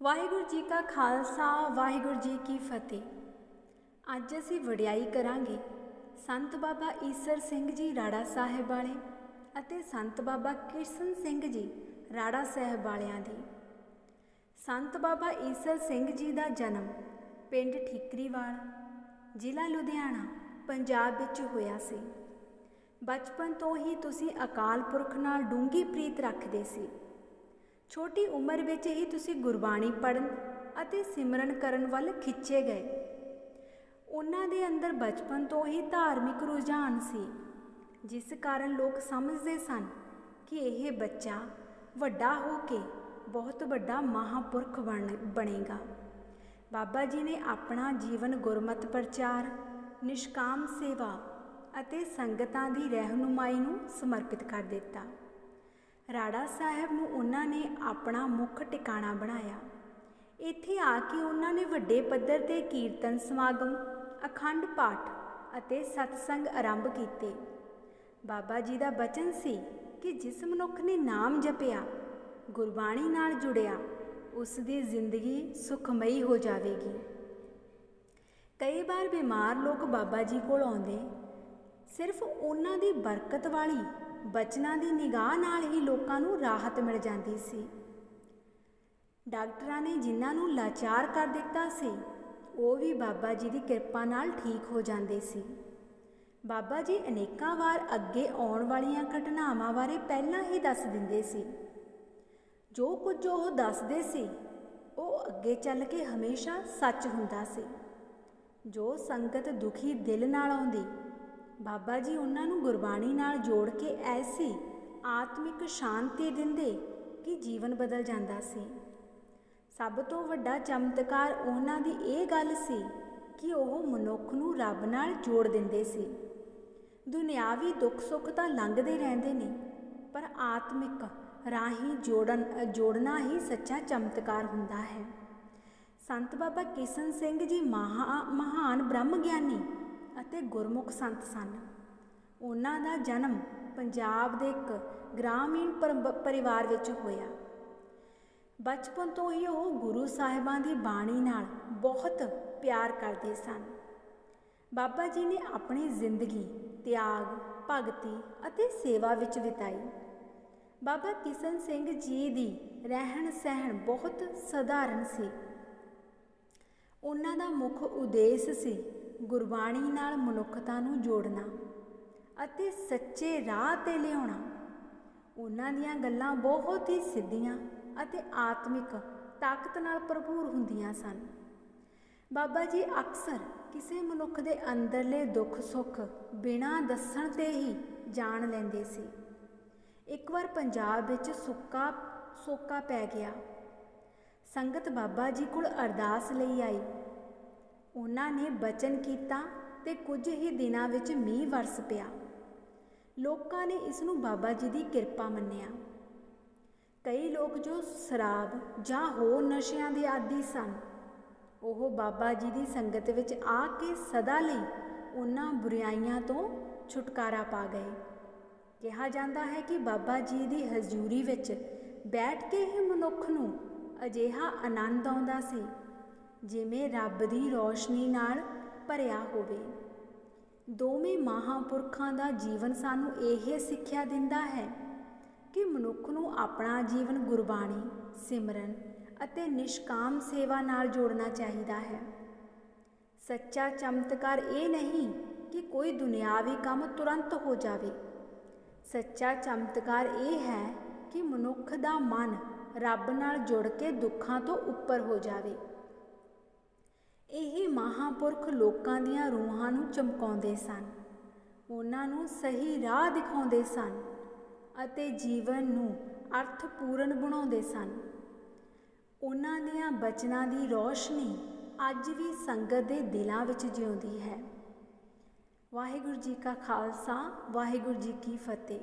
ਵਾਹਿਗੁਰੂ ਜੀ ਕਾ ਖਾਲਸਾ, ਵਾਹਿਗੁਰੂ ਜੀ ਕੀ ਫਤਿਹ। ਅੱਜ ਅਸੀਂ ਵਡਿਆਈ ਕਰਾਂਗੇ ਸੰਤ ਬਾਬਾ ਈਸਰ ਸਿੰਘ ਜੀ ਰਾੜਾ ਸਾਹਿਬ ਵਾਲੇ ਅਤੇ ਸੰਤ ਬਾਬਾ ਕਿਸ਼ਨ ਸਿੰਘ ਜੀ ਰਾੜਾ ਸਾਹਿਬ ਵਾਲਿਆਂ ਦੀ। ਸੰਤ ਬਾਬਾ ਈਸਰ ਸਿੰਘ ਜੀ ਦਾ ਜਨਮ ਪਿੰਡ ਠੀਕਰੀਵਾਲ, ਜ਼ਿਲ੍ਹਾ ਲੁਧਿਆਣਾ, ਪੰਜਾਬ ਵਿੱਚ ਹੋਇਆ ਸੀ। ਬਚਪਨ ਤੋਂ ਹੀ ਤੁਸੀਂ ਅਕਾਲ ਪੁਰਖ ਨਾਲ ਡੂੰਗੀ ਪ੍ਰੀਤ ਰੱਖਦੇ ਸੀ। ਛੋਟੀ ਉਮਰ ਵਿੱਚ ਹੀ ਤੁਸੀਂ ਗੁਰਬਾਣੀ ਪੜ੍ਹਨ ਅਤੇ ਸਿਮਰਨ ਕਰਨ ਵੱਲ ਖਿੱਚੇ ਗਏ। ਉਹਨਾਂ ਦੇ ਅੰਦਰ ਬਚਪਨ ਤੋਂ ਹੀ ਧਾਰਮਿਕ ਰੁਝਾਨ ਸੀ, ਜਿਸ ਕਾਰਨ ਲੋਕ ਸਮਝਦੇ ਸਨ ਕਿ ਇਹ ਬੱਚਾ ਵੱਡਾ ਹੋ ਕੇ ਬਹੁਤ ਵੱਡਾ ਮਹਾਪੁਰਖ ਬਣ, ਬਣੇਗਾ। ਬਾਬਾ ਜੀ ਨੇ ਆਪਣਾ ਜੀਵਨ ਗੁਰਮਤ ਪ੍ਰਚਾਰ, ਨਿਸ਼ਕਾਮ ਸੇਵਾ ਅਤੇ ਸੰਗਤਾਂ ਦੀ ਰਹਿਨੁਮਾਈ ਨੂੰ ਸਮਰਪਿਤ ਕਰ ਦਿੱਤਾ। ਰਾੜਾ ਸਾਹਿਬ ਨੂੰ ਉਹਨਾਂ ਨੇ ਆਪਣਾ ਮੁੱਖ ਟਿਕਾਣਾ ਬਣਾਇਆ। ਇੱਥੇ ਆ ਕੇ ਉਹਨਾਂ ਨੇ ਵੱਡੇ ਪੱਧਰ ਤੇ ਕੀਰਤਨ, ਸਮਾਗਮ, ਅਖੰਡ ਪਾਠ ਅਤੇ ਸਤਸੰਗ ਆਰੰਭ ਕੀਤੇ। ਬਾਬਾ ਜੀ ਦਾ ਬਚਨ ਸੀ ਕਿ ਜਿਸ ਮਨੁੱਖ ਨੇ ਨਾਮ ਜਪਿਆ, ਗੁਰਬਾਣੀ ਨਾਲ ਜੁੜਿਆ, ਉਸ ਦੀ ਜ਼ਿੰਦਗੀ ਸੁਖਮਈ ਹੋ ਜਾਵੇਗੀ। ਕਈ ਵਾਰ ਬਿਮਾਰ ਲੋਕ ਬਾਬਾ ਜੀ ਕੋਲ ਆਉਂਦੇ, ਸਿਰਫ ਉਹਨਾਂ ਦੀ ਬਰਕਤ ਵਾਲੀ ਬਚਨਾਂ ਦੀ ਨਿਗਾਹ ਨਾਲ ਹੀ ਲੋਕਾਂ ਨੂੰ ਰਾਹਤ ਮਿਲ ਜਾਂਦੀ ਸੀ। ਡਾਕਟਰਾਂ ਨੇ ਜਿਨ੍ਹਾਂ ਨੂੰ ਲਾਚਾਰ ਕਰ ਦਿੱਤਾ ਸੀ, ਉਹ ਵੀ ਬਾਬਾ ਜੀ ਦੀ ਕਿਰਪਾ ਨਾਲ ਠੀਕ ਹੋ ਜਾਂਦੇ ਸੀ। ਬਾਬਾ ਜੀ ਅਨੇਕਾਂ ਵਾਰ ਅੱਗੇ ਆਉਣ ਵਾਲੀਆਂ ਘਟਨਾਵਾਂ ਬਾਰੇ ਪਹਿਲਾਂ ਹੀ ਦੱਸ ਦਿੰਦੇ ਸੀ। ਜੋ ਕੁਝ ਉਹ ਦੱਸਦੇ ਸੀ, ਉਹ ਅੱਗੇ ਚੱਲ ਕੇ ਹਮੇਸ਼ਾ ਸੱਚ ਹੁੰਦਾ ਸੀ। ਜੋ ਸੰਗਤ ਦੁਖੀ ਦਿਲ ਨਾਲ ਆਉਂਦੀ ਬਾਬਾ ਜੀ ਉਹਨਾਂ ਨੂੰ ਗੁਰਬਾਣੀ ਨਾਲ ਜੋੜ ਕੇ ਐਸੀ ਆਤਮਿਕ ਸ਼ਾਂਤੀ ਦਿੰਦੇ ਕਿ ਜੀਵਨ ਬਦਲ ਜਾਂਦਾ ਸੀ। ਸਭ ਤੋਂ ਵੱਡਾ ਚਮਤਕਾਰ ਉਹਨਾਂ ਦੀ ਇਹ ਗੱਲ ਸੀ ਕਿ ਉਹ ਮਨੁੱਖ ਨੂੰ ਰੱਬ ਨਾਲ ਜੋੜ ਦਿੰਦੇ ਸੀ। ਦੁਨਿਆਵੀ ਦੁੱਖ ਸੁੱਖ ਤਾਂ ਲੰਘਦੇ ਰਹਿੰਦੇ ਨੇ, ਪਰ ਆਤਮਿਕ ਰਾਹੀਂ ਜੋੜਨ, ਜੋੜਨਾ ਹੀ ਸੱਚਾ ਚਮਤਕਾਰ ਹੁੰਦਾ ਹੈ। ਸੰਤ ਬਾਬਾ ਕਿਸ਼ਨ ਸਿੰਘ ਜੀ ਮਹਾ, ਮਹਾਨ ਬ੍ਰਹਮ ਗਿਆਨੀ ਅਤੇ ਗੁਰਮੁਖ ਸੰਤ ਸਨ। ਉਹਨਾਂ ਦਾ ਜਨਮ ਪੰਜਾਬ ਦੇ ਇੱਕ ਗ੍ਰਾਮੀਣ ਪਰਿਵਾਰ ਵਿੱਚ ਹੋਇਆ। ਬਚਪਨ ਤੋਂ ਹੀ ਉਹ ਗੁਰੂ ਸਾਹਿਬਾਂ ਦੀ ਬਾਣੀ ਨਾਲ ਬਹੁਤ ਪਿਆਰ ਕਰਦੇ ਸਨ। ਬਾਬਾ ਜੀ ਨੇ ਆਪਣੀ ਜ਼ਿੰਦਗੀ, ਤਿਆਗ, ਭਗਤੀ ਅਤੇ ਸੇਵਾ ਵਿੱਚ ਬਿਤਾਈ। ਬਾਬਾ ਕਿਸ਼ਨ ਸਿੰਘ ਜੀ ਦੀ ਰਹਿਣ ਸਹਿਣ ਬਹੁਤ ਸਧਾਰਨ ਸੀ। ਉਹਨਾਂ ਦਾ ਮੁੱਖ ਉਦੇਸ਼ ਸੀ ਗੁਰਬਾਣੀ ਨਾਲ ਮਨੁੱਖਤਾ ਨੂੰ ਜੋੜਨਾ ਅਤੇ ਸੱਚੇ ਰਾਹ ਤੇ ਲਿਆਉਣਾ। ਉਹਨਾਂ ਦੀਆਂ ਗੱਲਾਂ ਬਹੁਤ ਹੀ ਸਿੱਧੀਆਂ ਅਤੇ ਆਤਮਿਕ ਤਾਕਤ ਨਾਲ ਭਰਪੂਰ ਹੁੰਦੀਆਂ ਸਨ। ਬਾਬਾ ਜੀ ਅਕਸਰ ਕਿਸੇ ਮਨੁੱਖ ਦੇ ਅੰਦਰਲੇ ਦੁੱਖ ਸੁੱਖ ਬਿਨਾਂ ਦੱਸਣ ਤੇ ਹੀ ਜਾਣ ਲੈਂਦੇ ਸੀ। ਇੱਕ ਵਾਰ ਪੰਜਾਬ ਵਿੱਚ ਸੁੱਕਾ, ਸੋਕਾ ਪੈ ਗਿਆ। ਸੰਗਤ ਬਾਬਾ ਜੀ ਕੋਲ ਅਰਦਾਸ ਲਈ ਆਈ। ਉਹਨਾਂ ਨੇ ਬਚਨ ਕੀਤਾ ਤੇ ਕੁਝ ਹੀ ਦਿਨਾਂ ਵਿੱਚ ਮੀਂਹ ਵਰਸ ਪਿਆ। ਲੋਕਾਂ ਨੇ ਇਸ ਨੂੰ ਬਾਬਾ ਜੀ ਦੀ ਕਿਰਪਾ ਮੰਨਿਆ। ਕਈ ਲੋਕ ਜੋ ਸ਼ਰਾਬ ਜਾਂ ਹੋਰ ਨਸ਼ਿਆਂ ਦੇ ਆਦੀ ਸਨ, ਉਹ ਬਾਬਾ ਜੀ ਦੀ ਸੰਗਤ ਵਿੱਚ ਆ ਕੇ ਸਦਾ ਲਈ ਉਹਨਾਂ ਬੁਰਾਈਆਂ ਤੋਂ ਛੁਟਕਾਰਾ ਪਾ ਗਏ। ਕਿਹਾ ਜਾਂਦਾ ਹੈ ਕਿ ਬਾਬਾ ਜੀ ਦੀ ਹਜ਼ੂਰੀ ਵਿੱਚ ਬੈਠ ਕੇ ਹੀ ਮਨੁੱਖ ਨੂੰ ਅਜਿਹਾ ਆਨੰਦ ਆਉਂਦਾ ਸੀ। ਜਿਵੇਂ ਰੱਬ ਦੀ ਰੋਸ਼ਨੀ ਨਾਲ ਭਰਿਆ ਹੋਵੇ। ਦੋਵੇਂ ਮਹਾਪੁਰਖਾਂ ਦਾ ਜੀਵਨ ਸਾਨੂੰ ਇਹ ਸਿੱਖਿਆ ਦਿੰਦਾ ਹੈ ਕਿ ਮਨੁੱਖ ਨੂੰ ਆਪਣਾ ਜੀਵਨ ਗੁਰਬਾਣੀ, ਸਿਮਰਨ ਅਤੇ ਨਿਸ਼ਕਾਮ ਸੇਵਾ ਨਾਲ ਜੋੜਨਾ ਚਾਹੀਦਾ ਹੈ। ਸੱਚਾ ਚਮਤਕਾਰ ਇਹ ਨਹੀਂ ਕਿ ਕੋਈ ਦੁਨਿਆਵੀ ਕੰਮ ਤੁਰੰਤ ਹੋ ਜਾਵੇ। ਸੱਚਾ ਚਮਤਕਾਰ ਇਹ ਹੈ ਕਿ ਮਨੁੱਖ ਦਾ ਮਨ ਰੱਬ ਨਾਲ ਜੁੜ ਕੇ ਦੁੱਖਾਂ ਤੋਂ ਉੱਪਰ ਹੋ ਜਾਵੇ। ਇਹ ਮਹਾਪੁਰਖ ਲੋਕਾਂ ਦੀਆਂ ਰੂਹਾਂ ਨੂੰ ਚਮਕਾਉਂਦੇ ਸਨ। ਉਹਨਾਂ ਨੂੰ ਸਹੀ ਰਾਹ ਦਿਖਾਉਂਦੇ ਸਨ ਅਤੇ ਜੀਵਨ ਨੂੰ ਅਰਥਪੂਰਨ ਬਣਾਉਂਦੇ ਸਨ। ਉਹਨਾਂ ਦੀਆਂ ਬਚਨਾਂ ਦੀ ਰੋਸ਼ਨੀ ਅੱਜ ਵੀ ਸੰਗਤ ਦੇ ਦਿਲਾਂ ਵਿੱਚ ਜਿਉਂਦੀ ਹੈ। ਵਾਹਿਗੁਰੂ ਜੀ ਕਾ ਖਾਲਸਾ, ਵਾਹਿਗੁਰੂ ਜੀ ਕੀ ਫਤਿਹ।